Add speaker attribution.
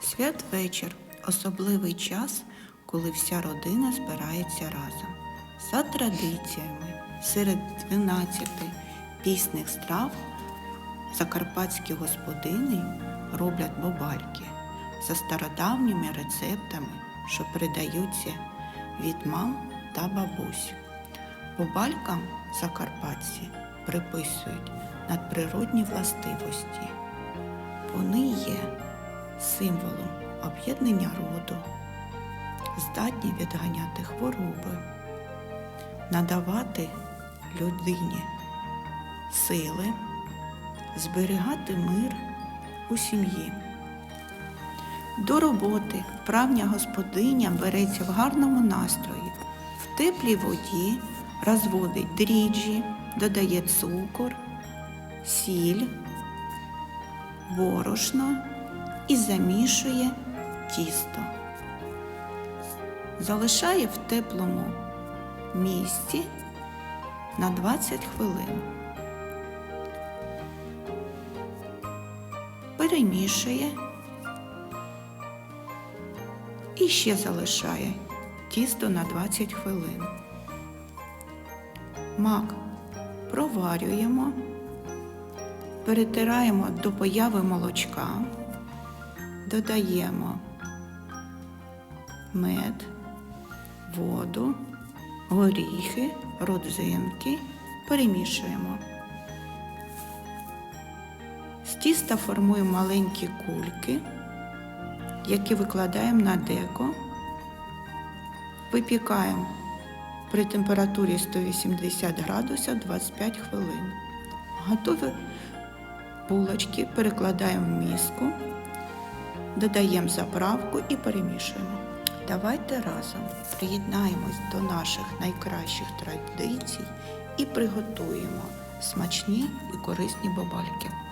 Speaker 1: Святвечір особливий час, коли вся родина збирається разом. За традиціями, серед 12 пісних страв закарпатські господини роблять бобальки за стародавніми рецептами, що передаються від мам та бабусь. Бобалькам закарпатці приписують надприродні властивості. Вони є символом об'єднання роду, здатні відганяти хвороби, надавати людині сили, зберігати мир у сім'ї. До роботи вправня господиня береться в гарному настрої, в теплій воді розводить дріжджі, додає цукор, сіль, борошно і замішує тісто. Залишає в теплому місці на 20 хвилин. Перемішує і ще залишає тісто на 20 хвилин. Мак проварюємо, перетираємо до появи молочка, додаємо мед, воду, горіхи, родзинки, перемішуємо. З тіста формуємо маленькі кульки, які викладаємо на деко, випікаємо при температурі 180 градусів 25 хвилин. Готові булочки перекладаємо в миску, додаємо заправку і перемішуємо. Давайте разом приєднаємось до наших найкращих традицій і приготуємо смачні і корисні бабальки.